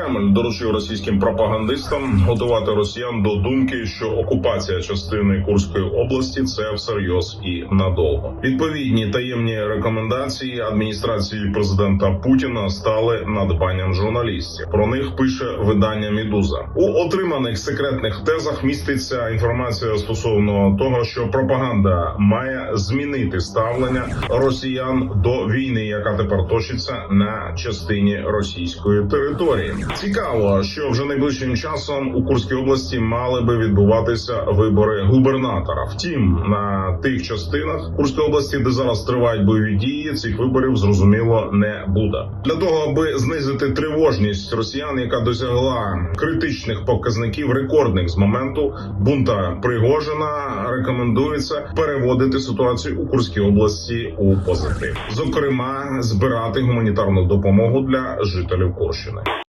Кремль доручив російським пропагандистам готувати росіян до думки, що окупація частини Курської області це всерйоз і надовго. Відповідні таємні рекомендації адміністрації президента Путіна стали надбанням журналістів. Про них пише видання Мідуза у отриманих секретних тезах. Міститься інформація стосовно того, що пропаганда має змінити ставлення росіян до війни, яка тепер точиться на частині російської території. Цікаво, що вже найближчим часом у Курській області мали би відбуватися вибори губернатора. Втім, на тих частинах Курської області, де зараз тривають бойові дії, цих виборів зрозуміло не буде. Для того аби знизити тривожність росіян, яка досягла критичних показників рекордних з моменту бунта Пригожина, рекомендується переводити ситуацію у Курській області у позитив, зокрема збирати гуманітарну допомогу для жителів Курщини.